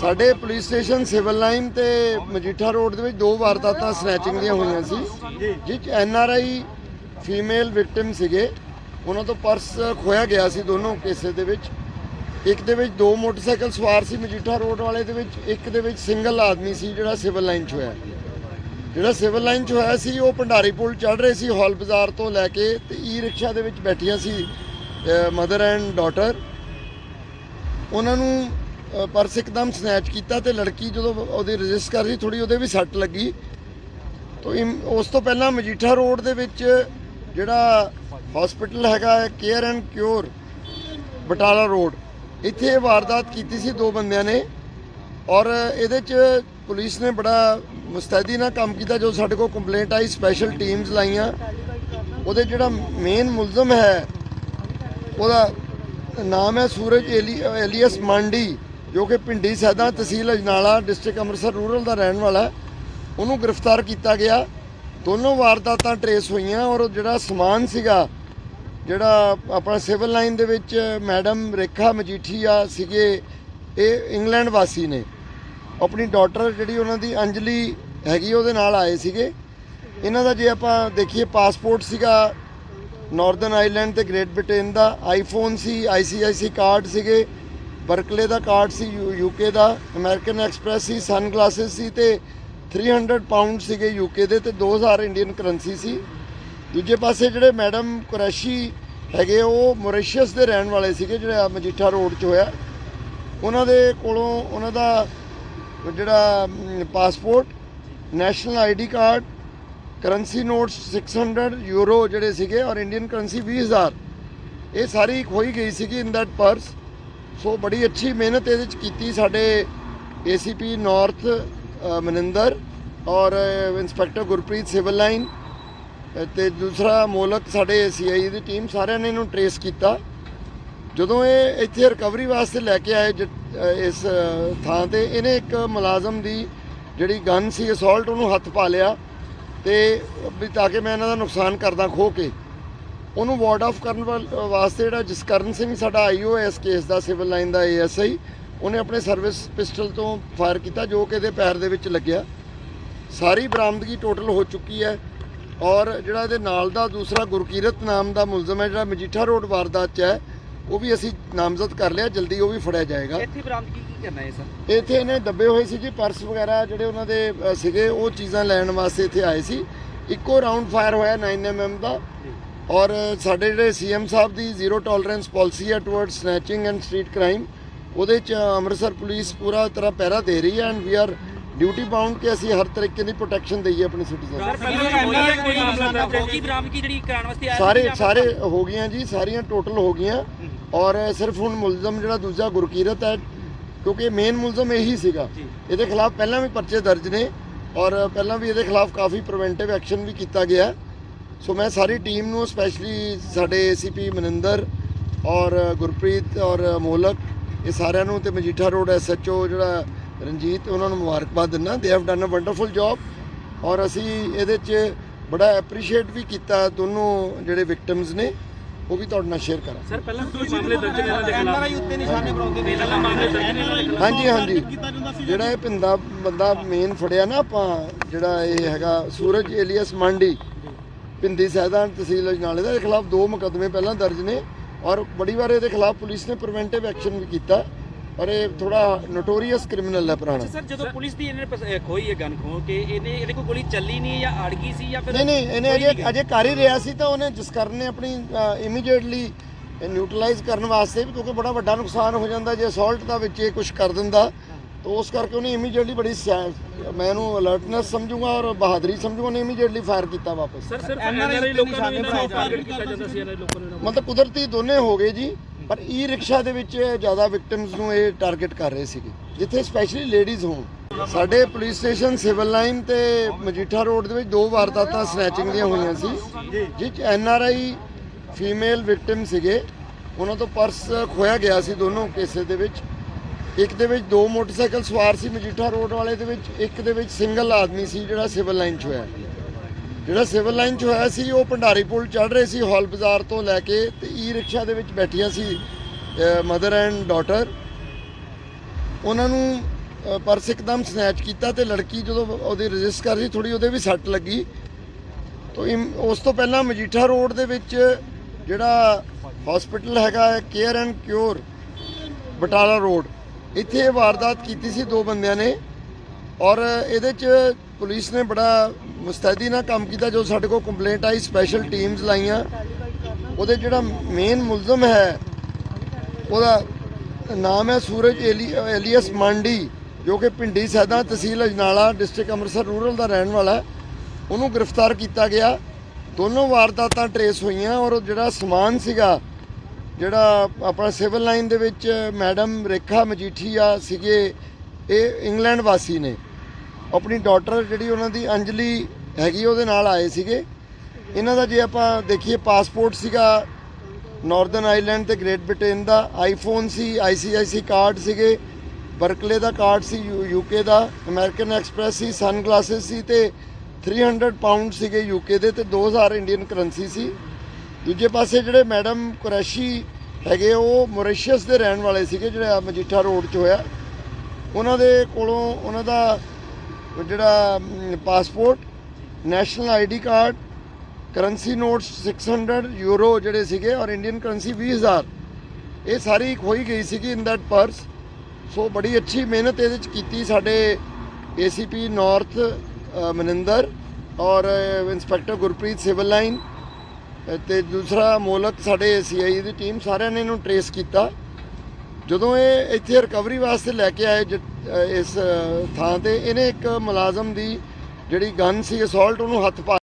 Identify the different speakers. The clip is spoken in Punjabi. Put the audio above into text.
Speaker 1: ਸਾਡੇ ਪੁਲਿਸ ਸਟੇਸ਼ਨ ਸਿਵਲ ਲਾਈਨ ਤੇ ਮਜੀਠਾ ਰੋਡ ਦੇ ਵਿੱਚ ਦੋ ਵਾਰਦਾਤਾਂ ਸਨੈਚਿੰਗ ਦੀਆਂ ਹੋਈਆਂ ਸੀ ਜਿਸ ਚ N R I female victim ਸੀਗੇ। ਉਹਨਾਂ ਤੋਂ ਪਰਸ ਖੋਇਆ ਗਿਆ ਸੀ ਦੋਨੋਂ ਕੇਸੇ ਦੇ ਵਿੱਚ। ਇੱਕ ਦੇ ਵਿੱਚ ਦੋ ਮੋਟਰਸਾਈਕਲ ਸਵਾਰ ਸੀ ਮਜੀਠਾ ਰੋਡ ਵਾਲੇ ਦੇ ਵਿੱਚ ਇੱਕ ਦੇ ਵਿੱਚ ਸਿੰਗਲ ਆਦਮੀ ਸੀ ਜਿਹੜਾ ਸਿਵਲ ਲਾਈਨ 'ਚ ਹੋਇਆ। ਜਿਹੜਾ ਸਿਵਲ ਲਾਈਨ 'ਚ ਹੋਇਆ ਸੀ ਉਹ ਭੰਡਾਰੀ ਪੁਲ ਚੜ ਰਹੇ ਸੀ ਹਾਲ ਬਾਜ਼ਾਰ ਤੋਂ ਲੈ ਕੇ ਤੇ ਈ ਰਿਕਸ਼ਾ ਦੇ ਵਿੱਚ ਬੈਠੀਆਂ ਸੀ ਮਦਰ ਐਂਡ ਡਾਟਰ ਉਹਨਾਂ ਨੂੰ ਪਰਸ ਇੱਕਦਮ ਸਨੈਚ ਕੀਤਾ ਤੇ ਲੜਕੀ ਜਦੋਂ ਉਹਦੀ ਰਜਿਸਟ ਕਰ ਰਹੀ ਥੋੜੀ ਉਹਦੇ ਵੀ ਸੱਟ ਲੱਗੀ। ਤੋ ਇਮ- ਉਸ ਤੋਂ ਪਹਿਲਾਂ ਮਜੀਠਾ ਰੋਡ ਦੇ ਵਿੱਚ ਜਿਹੜਾ ਹਸਪੀਟਲ ਹੈਗਾ care and cure Batala road, ਇੱਥੇ ਇਹ ਵਾਰਦਾਤ ਕੀਤੀ ਸੀ ਦੋ ਬੰਦਿਆਂ ਨੇ। ਔਰ ਇਹਦੇ ਚ ਪੁਲਿਸ ਨੇ ਬੜਾ ਮੁਸਤੈਦੀ ਨਾਲ ਕੰਮ ਕੀਤਾ, ਜੋ ਸਾਡੇ ਕੋਲ ਕੰਪਲੇਂਟ ਆਈ ਸਪੈਸ਼ਲ ਟੀਮਸ ਲਾਈਆਂ। ਉਹਦੇ ਜਿਹੜਾ ਮੇਨ ਮੁਲਜ਼ਮ ਹੈ, ਉਹਦਾ ਨਾਮ ਹੈ ਸੂਰਜ ਏਲੀ- ਏਲੀਅਸ ਮੰਡੀ। ਜੋ ਕਿ ਪਿੰਡੀ ਸੈਦਾ ਤਹਿਸੀਲ ਅਜਨਾਲਾ ਡਿਸਟ੍ਰਿਕਟ ਅੰਮ੍ਰਿਤਸਰ ਰੂਰਲ ਦਾ ਰਹਿਣ ਵਾਲਾ ਉਹਨੂੰ ਗ੍ਰਿਫਤਾਰ ਕੀਤਾ ਗਿਆ। ਦੋਨੋਂ ਵਾਰਦਾਤਾਂ ਟਰੇਸ ਹੋਈਆਂ ਔਰ ਜਿਹੜਾ ਸਮਾਨ ਸੀਗਾ, ਜਿਹੜਾ ਆਪਣਾ ਸਿਵਲ ਲਾਈਨ ਦੇ ਵਿੱਚ ਮੈਡਮ ਰੇਖਾ ਮਜੀਠੀਆ ਸੀਗੇ, ਇਹ ਇੰਗਲੈਂਡ ਵਾਸੀ ਨੇ। ਆਪਣੀ ਡਾਟਰ ਜਿਹੜੀ ਉਹਨਾਂ ਦੀ ਅੰਜਲੀ ਹੈਗੀ, ਉਹਦੇ ਨਾਲ ਆਏ ਸੀਗੇ। ਇਹਨਾਂ ਦਾ ਜੇ ਆਪਾਂ ਦੇਖੀਏ ਪਾਸਪੋਰਟ ਸੀਗਾ ਨਾਰਥਰਨ ਆਈਲੈਂਡ ਤੇ ਗ੍ਰੇਟ ਬ੍ਰਿਟੇਨ ਦਾ ਆਈਫੋਨ ਸੀ ਆਈਸੀਆਈਸੀ ਕਾਰਡ ਸੀਗੇ। ਬਰਕਲੇ ਦਾ ਕਾਰਡ ਸੀ ਯੂਕੇ ਦਾ ਅਮਰੀਕਨ ਐਕਸਪ੍ਰੈਸ ਸੀ ਸਨ ਗਲਾਸਸ ਸੀ ਤੇ 300 ਪਾਉਂਡ ਸੀਗੇ ਯੂਕੇ ਦੇ ਤੇ 2000 ਇੰਡੀਅਨ ਕਰੰਸੀ ਸੀ। ਦੂਜੇ ਪਾਸੇ ਜਿਹੜੇ ਮੈਡਮ ਕੁਰੈਸ਼ੀ ਹੈਗੇ, ਉਹ ਮੌਰੀਸ਼ੀਅਸ ਦੇ ਰਹਿਣ ਵਾਲੇ ਸੀਗੇ, ਜਿਹੜਾ ਮਜੀਠਾ ਰੋਡ 'ਚ ਹੋਇਆ। ਉਹਨਾਂ ਦੇ ਕੋਲੋਂ ਉਹਨਾਂ ਦਾ ਜਿਹੜਾ passport national ID card currency notes 600 euro ਜਿਹੜੇ ਸੀਗੇ, ਔਰ ਇੰਡੀਅਨ ਕਰੰਸੀ 20000 ਇਹ ਸਾਰੀ ਖੋਈ ਗਈ ਸੀਗੀ ਇਨ ਦੈਟ ਪਰਸ ਸੋ ਬੜੀ ਅੱਛੀ ਮਿਹਨਤ ਇਹਦੇ ਚ ਕੀਤੀ ਸਾਡੇ ਏਸੀਪੀ ਨਾਰਥ ਅ, ਮਨਿੰਦਰ ਔਰ inspector Gurpreet civil line uh, ਤੇ ਦੂਸਰਾ ਮੋਲਕ ਸਾਡੇ ਸੀਆਈ ਦੀ ਟੀਮ ਸਾਰਿਆਂ ਨੇ ਇਹਨੂੰ ਟਰੇਸ ਕੀਤਾ। ਜਦੋਂ ਇਹ ਇੱਥੇ ਰਿਕਵਰੀ ਵਾਸਤੇ ਲੈ ਕੇ ਆਏ ਜ- ਇਸ ਥਾਂ ਤੇ ਇਹਨੇ ਇੱਕ ਮੁਲਾਜ਼ਮ ਦੀ ਜਿਹੜੀ ਗਨ ਸੀ ਅਸੌਲਟ ਉਹਨੂੰ ਹੱਥ ਪਾ ਲਿਆ ਤੇ ਵੀ ਤਾਂ ਕਿ ਮੈਂ ਇਹਨਾਂ ਦਾ ਨੁਕਸਾਨ ਕਰਦਾ ਖੋ ਕੇ। ਉਹਨੂੰ ਵਾਰਡ ਆਫ ਕਰਨ ਵਾਸਤੇ ਜਿਹੜਾ ਜਸਕਰਨ ਸਿੰਘ ਸਾਡਾ ਆਈਓ ਇਸ ਕੇਸ ਦਾ ਸਿਵਲ ਲਾਈਨ ਦਾ ਏਐਸਆਈ ਉਹਨੇ ਆਪਣੇ ਸਰਵਿਸ ਪਿਸਟਲ ਤੋਂ ਫਾਇਰ ਕੀਤਾ ਜੋ ਕਿ ਇਹਦੇ ਪੈਰ ਦੇ ਵਿੱਚ ਲੱਗਿਆ। ਸਾਰੀ ਬਰਾਮਦਗੀ ਟੋਟਲ ਹੋ ਚੁੱਕੀ ਹੈ ਔਰ ਜਿਹੜਾ ਇਹਦੇ ਨਾਲ ਦਾ ਦੂਸਰਾ ਗੁਰਕੀਰਤ ਨਾਮ ਦਾ ਮੁਲਜ਼ਮ ਹੈ ਜਿਹੜਾ ਮਜੀਠਾ ਰੋਡ ਵਾਰਦਾਤ 'ਚ ਹੈ ਉਹ ਵੀ ਅਸੀਂ ਨਾਮਜ਼ਦ ਕਰ ਲਿਆ ਜਲਦੀ ਉਹ ਵੀ ਫੜਿਆ ਜਾਏਗਾ।
Speaker 2: ਇੱਥੇ ਬਰਾਮਦਗੀ ਕੀ ਕਰਨਾ ਹੈ ਸਰ?
Speaker 1: ਇੱਥੇ ਇਹਨੇ ਦੱਬੇ ਹੋਏ ਸੀ ਜੀ ਪਰਸ ਵਗੈਰਾ ਜਿਹੜੇ ਉਹਨਾਂ ਦੇ ਸੀਗੇ ਉਹ ਚੀਜ਼ਾਂ ਲੈਣ ਵਾਸਤੇ ਇੱਥੇ ਆਏ ਸੀ। ਇੱਕੋ ਰਾਉਂਡ ਫਾਇਰ ਹੋਇਆ 9mm ਦਾ। ਔਰ ਸਾਡੇ ਜਿਹੜੇ ਸੀਐਮ ਸਾਹਿਬ ਦੀ ਜ਼ੀਰੋ ਟੋਲਰੈਂਸ ਪਾਲਿਸੀ ਹੈ toward snatching and street crime ਉਹਦੇ ਚ ਅੰਮ੍ਰਿਤਸਰ ਪੁਲਿਸ ਪੂਰਾ ਤਰ੍ਹਾਂ ਪਹਿਰਾ ਦੇ ਰਹੀ ਹੈ and we are duty bound ਕਿ ਅਸੀਂ ਹਰ ਤਰੀਕੇ ਦੀ ਪ੍ਰੋਟੈਕਸ਼ਨ ਦਈਏ ਆਪਣੇ ਸਿਟੀਜ਼ਨ
Speaker 2: ਸਰ
Speaker 1: ਸਾਰੇ ਹੋ ਗਈਆਂ ਜੀ ਸਾਰੀਆਂ ਟੋਟਲ ਹੋ ਗਈਆਂ। ਔਰ ਸਿਰਫ ਹੁਣ ਮੁਲਜ਼ਮ ਜਿਹੜਾ ਦੂਜਾ ਗੁਰਕੀਰਤ ਹੈ ਕਿਉਂਕਿ ਮੇਨ ਮੁਲਜ਼ਮ ਇਹੀ ਸੀਗਾ। ਇਹਦੇ ਖਿਲਾਫ ਪਹਿਲਾਂ ਵੀ ਪਰਚੇ ਦਰਜ ਨੇ ਔਰ ਪਹਿਲਾਂ ਵੀ ਇਹਦੇ ਖਿਲਾਫ ਕਾਫੀ ਪ੍ਰੀਵੈਂਟਿਵ ਐਕਸ਼ਨ ਵੀ ਕੀਤਾ ਗਿਆ। ਸੋ ਮੈਂ ਸਾਰੀ ਟੀਮ ਨੂੰ ਸਪੈਸ਼ਲੀ ਸਾਡੇ ਏਸੀਪੀ ਮਨਿੰਦਰ ਔਰ ਗੁਰਪ੍ਰੀਤ ਔਰ ਮੋਲਕ ਇਹ ਸਾਰਿਆਂ ਨੂੰ ਤੇ ਮਜੀਠਾ ਰੋਡ ਐਸਐਚਓ ਜਿਹੜਾ ਰਣਜੀਤ ਉਹਨਾਂ ਨੂੰ ਮੁਬਾਰਕਬਾਦ ਦਿੰਦਾ। They have done uh wonderful job ਔਰ ਅਸੀਂ ਇਹਦੇ 'ਚ ਬੜਾ ਐਪਰੀਸ਼ੀਏਟ ਵੀ ਕੀਤਾ ਦੋਨੋਂ ਜਿਹੜੇ ਵਿਕਟਮਸ ਨੇ ਉਹ ਵੀ ਤੁਹਾਡੇ ਨਾਲ ਸ਼ੇਅਰ ਕਰਾਂ
Speaker 2: ਸਰ ਪਹਿਲਾਂ ਕੋਈ ਮਾਮਲੇ ਦਰਜ ਨੇ ਇਹਨਾਂ ਦੇ ਖਿਲਾਫ ਐਨਆਰਆਈ ਉੱਤੇ ਨਿਸ਼ਾਨੇ ਬਣਾਉਂਦੇ ਨੇ। ਪਹਿਲਾਂ ਮਾਮਲੇ ਦਰਜ ਨੇ ਇਹਨਾਂ ਦੇ ਖਿਲਾਫ।
Speaker 1: ਹਾਂਜੀ ਹਾਂਜੀ। ਜਿਹੜਾ ਇਹ ਪਿੰਦਾ ਬੰਦਾ ਮੇਨ ਫੜਿਆ ਨਾ ਆਪਾਂ ਜਿਹੜਾ ਇਹ ਹੈਗਾ ਸੂਰਜ ਏਲੀਅਸ ਮੰਡੀ ਪਿੰਦੀ ਸੈਦਾਨ ਤਹਿਸੀਲ ਅਜਨਾਲੇ ਦਾ ਖਿਲਾਫ ਦੋ ਮੁਕੱਦਮੇ ਪਹਿਲਾਂ ਦਰਜ ਨੇ ਔਰ ਬੜੀ ਵਾਰ ਇਹਦੇ ਖਿਲਾਫ ਪੁਲਿਸ ਨੇ ਪ੍ਰੀਵੈਂਟਿਵ ਐਕਸ਼ਨ ਵੀ ਕੀਤਾ ਔਰ ਇਹ ਥੋੜਾ ਨੋਟੋਰੀਅਸ ਕ੍ਰਿਮੀਨਲ ਹੈ ਪੁਰਾਣਾ।
Speaker 2: ਸਰ ਜਦੋਂ ਪੁਲਿਸ ਦੀ ਇਹਨੇ ਖੋਈ ਹੈ ਗਨ ਖੋ ਕੇ ਇਹਨੇ ਇਹਦੇ ਕੋਲ ਗੋਲੀ ਚੱਲੀ ਨਹੀਂ ਜਾਂ ਅੜ ਗਈ ਸੀ ਜਾਂ ਫਿਰ
Speaker 1: ਨਹੀਂ ਨਹੀਂ ਇਹਨੇ ਅਜੇ ਅਜੇ ਕਰ ਹੀ ਰਿਹਾ ਸੀ ਤਾਂ ਉਹਨੇ ਜਸਕਰਨ ਨੇ ਆਪਣੀ ਇਮੀਡੀਏਟਲੀ ਨਿਊਟਰਲਾਈਜ਼ ਕਰਨ ਵਾਸਤੇ ਵੀ ਕਿਉਂਕਿ ਬੜਾ ਵੱਡਾ ਨੁਕਸਾਨ ਹੋ ਜਾਂਦਾ ਜੇ ਅਸੌਲਟ ਦਾ ਵਿੱਚ ਇਹ ਕੁਝ ਕਰ ਦਿੰਦਾ ਤਾਂ ਉਸ ਕਰਕੇ ਉਹਨੇ ਇਮੀਡੀਏਟਲੀ ਬੜੀ ਸਿਆ- ਮੈਂ ਇਹਨੂੰ ਅਲਰਟਨੈਸ ਸਮਝੂਗਾ ਔਰ ਬਹਾਦਰੀ ਸਮਝੂਗਾ ਉਹਨੇ ਇਮੀਡੀਏਟਲੀ ਫਾਇਰ ਕੀਤਾ ਵਾਪਸ।
Speaker 2: ਸਰ ਸਿਰਫ ਐਨਆਰਆਈ ਲੋਕਾਂ ਨੂੰ ਇਹਨਾਂ ਟਾਰਗੇਟ ਕੀਤਾ ਜਾਂਦਾ ਸੀ ਐਨਆਰਆਈ ਲੋਕਾਂ ਨੂੰ
Speaker 1: ਮਤਲਬ ਕੁਦਰਤੀ ਦੋਨੇ ਹੋ ਗਏ ਜੀ ਪਰ ਈ ਰਿਕਸ਼ਾ ਦੇ ਵਿੱਚ ਜ਼ਿਆਦਾ ਵਿਕਟਿਮਸ ਨੂੰ ਇਹ ਟਾਰਗੇਟ ਕਰ ਰਹੇ ਸੀਗੇ ਜਿੱਥੇ ਸਪੈਸ਼ਲੀ ਲੇਡੀਜ਼ ਹੋਣ। ਸਾਡੇ ਪੁਲਿਸ ਸਟੇਸ਼ਨ ਸਿਵਲ ਲਾਈਨ ਤੇ ਮਜੀਠਾ ਰੋਡ ਦੇ ਵਿੱਚ ਦੋ ਵਾਰਦਾਤਾਂ ਸਨੈਚਿੰਗ ਦੀਆਂ ਹੋਈਆਂ ਸੀ ਜਿਸ ਚ N R I female victim ਸੀਗੇ। ਉਹਨਾਂ ਤੋਂ ਪਰਸ ਖੋਇਆ ਗਿਆ ਸੀ ਦੋਨੋਂ ਕੇਸੇ ਦੇ ਵਿੱਚ। ਇੱਕ ਦੇ ਵਿੱਚ ਦੋ ਮੋਟਰਸਾਈਕਲ ਸਵਾਰ ਸੀ ਮਜੀਠਾ ਰੋਡ ਵਾਲੇ ਦੇ ਵਿੱਚ, ਇੱਕ ਦੇ ਵਿੱਚ ਸਿੰਗਲ ਆਦਮੀ ਸੀ ਜਿਹੜਾ ਸਿਵਲ ਲਾਈਨ 'ਚ ਹੋਇਆ। ਜਿਹੜਾ ਸਿਵਲ ਲਾਈਨ 'ਚ ਹੋਇਆ ਸੀ, ਉਹ ਭੰਡਾਰੀ ਪੁਲ ਚੜ ਰਹੇ ਸੀ ਹਾਲ ਬਾਜ਼ਾਰ ਤੋਂ ਲੈ ਕੇ ਤੇ ਈ ਰਿਕਸ਼ਾ ਦੇ ਵਿੱਚ ਬੈਠੀਆਂ ਸੀ ਮਦਰ ਐਂਡ ਡਾਟਰ। ਉਹਨਾਂ ਨੂੰ ਪਰਸ ਇੱਕਦਮ ਸਨੈਚ ਕੀਤਾ ਤੇ ਲੜਕੀ ਜਦੋਂ ਉਹਦੀ ਰਜਿਸਟ ਕਰ ਰਹੀ ਥੋੜੀ ਉਹਦੇ ਵੀ ਸੱਟ ਲੱਗੀ। ਤੋ ਇਮ- ਉਸ ਤੋਂ ਪਹਿਲਾਂ ਮਜੀਠਾ ਰੋਡ ਦੇ ਵਿੱਚ ਜਿਹੜਾ ਹਸਪੀਟਲ ਹੈਗਾ care and cure Batala road ਇੱਥੇ ਇਹ ਵਾਰਦਾਤ ਕੀਤੀ ਸੀ ਦੋ ਬੰਦਿਆਂ ਨੇ ਔਰ ਇਹਦੇ ਚ ਪੁਲਿਸ ਨੇ ਬੜਾ ਮੁਸਤੈਦੀ ਨਾਲ ਕੰਮ ਕੀਤਾ, ਜੋ ਸਾਡੇ ਕੋਲ ਕੰਪਲੇਂਟ ਆਈ ਸਪੈਸ਼ਲ ਟੀਮਸ ਲਾਈਆਂ। ਉਹਦੇ ਜਿਹੜਾ ਮੇਨ ਮੁਲਜ਼ਮ ਹੈ, ਉਹਦਾ ਨਾਮ ਹੈ ਸੂਰਜ ਏਲੀ- ਏਲੀਅਸ ਮੰਡੀ, ਜੋ ਕਿ ਪਿੰਡੀ ਸੈਦਾ ਤਹਿਸੀਲ ਅਜਨਾਲਾ ਡਿਸਟ੍ਰਿਕਟ ਅੰਮ੍ਰਿਤਸਰ ਰੂਰਲ ਦਾ ਰਹਿਣ ਵਾਲਾ ਉਹਨੂੰ ਗ੍ਰਿਫਤਾਰ ਕੀਤਾ ਗਿਆ। ਦੋਨੋਂ ਵਾਰਦਾਤਾਂ ਟਰੇਸ ਹੋਈਆਂ ਔਰ ਉਹ ਜਿਹੜਾ ਸਮਾਨ ਸੀਗਾ ਜਿਹੜਾ ਆਪਣਾ ਸਿਵਲ ਲਾਈਨ ਦੇ ਵਿੱਚ ਮੈਡਮ ਰੇਖਾ ਮਜੀਠੀਆ ਸੀਗੇ, ਇਹ ਇੰਗਲੈਂਡ ਵਾਸੀ ਨੇ। ਆਪਣੀ ਡਾਟਰ ਜਿਹੜੀ ਉਹਨਾਂ ਦੀ ਅੰਜਲੀ ਹੈਗੀ, ਉਹਦੇ ਨਾਲ ਆਏ ਸੀਗੇ। ਇਹਨਾਂ ਦਾ ਜੇ ਆਪਾਂ ਦੇਖੀਏ ਪਾਸਪੋਰਟ ਸੀਗਾ ਨਾਰਦਰਨ ਆਈਲੈਂਡ ਤੇ ਗ੍ਰੇਟ ਬ੍ਰਿਟੇਨ ਦਾ। ਆਈਫੋਨ ਸੀ ਆਈਸੀਆਈਸੀ ਕਾਰਡ ਸੀਗੇ। ਬਰਕਲੇ ਦਾ ਕਾਰਡ ਸੀ ਯੂਕੇ ਦਾ। ਅਮਰੀਕਨ ਐਕਸਪ੍ਰੈਸ ਸੀ ਸਨ ਗਲਾਸਸ ਸੀ ਤੇ 300 ਪਾਉਂਡ ਸੀਗੇ ਯੂਕੇ ਦੇ ਤੇ 2000 ਇੰਡੀਅਨ ਕਰੰਸੀ ਸੀ। ਦੂਜੇ ਪਾਸੇ ਜਿਹੜੇ ਮੈਡਮ ਕੁਰੈਸ਼ੀ ਹੈਗੇ ਉਹ ਮੌਰੀਸ਼ੀਅਸ ਦੇ ਰਹਿਣ ਵਾਲੇ ਸੀਗੇ ਜਿਹੜਾ ਮਜੀਠਾ ਰੋਡ 'ਚ ਹੋਇਆ। ਉਹਨਾਂ ਦੇ ਕੋਲੋਂ ਉਹਨਾਂ ਦਾ ਜਿਹੜਾ passport national ID card currency notes 600 euro ਜਿਹੜੇ ਸੀਗੇ ਔਰ ਇੰਡੀਅਨ ਕਰੰਸੀ 20000 ਇਹ ਸਾਰੀ ਖੋਈ ਗਈ ਸੀਗੀ ਇਨ ਦੈਟ ਪਰਸ ਸੋ ਬੜੀ ਅੱਛੀ ਮਿਹਨਤ ਇਹਦੇ ਚ ਕੀਤੀ ਸਾਡੇ ਏਸੀਪੀ ਨਾਰਥ ਅ, ਮਨਿੰਦਰ ਔਰ uh, inspector Gurpreet civil line. ਤੇ ਦੂਸਰਾ ਮੋਲਕ ਸਾਡੇ ਸੀਆਈ ਦੀ ਟੀਮ ਸਾਰਿਆਂ ਨੇ ਇਹਨੂੰ ਟਰੇਸ ਕੀਤਾ। ਜਦੋਂ ਇਹ ਇੱਥੇ ਰਿਕਵਰੀ ਵਾਸਤੇ ਲੈ ਕੇ ਆਏ ਜ- ਇਸ ਥਾਂ ਤੇ, ਇਹਨੇ ਇੱਕ ਮੁਲਾਜ਼ਮ ਦੀ ਜਿਹੜੀ ਗਨ ਸੀ ਅਸੌਲਟ ਉਹਨੂੰ ਹੱਥ ਪਾ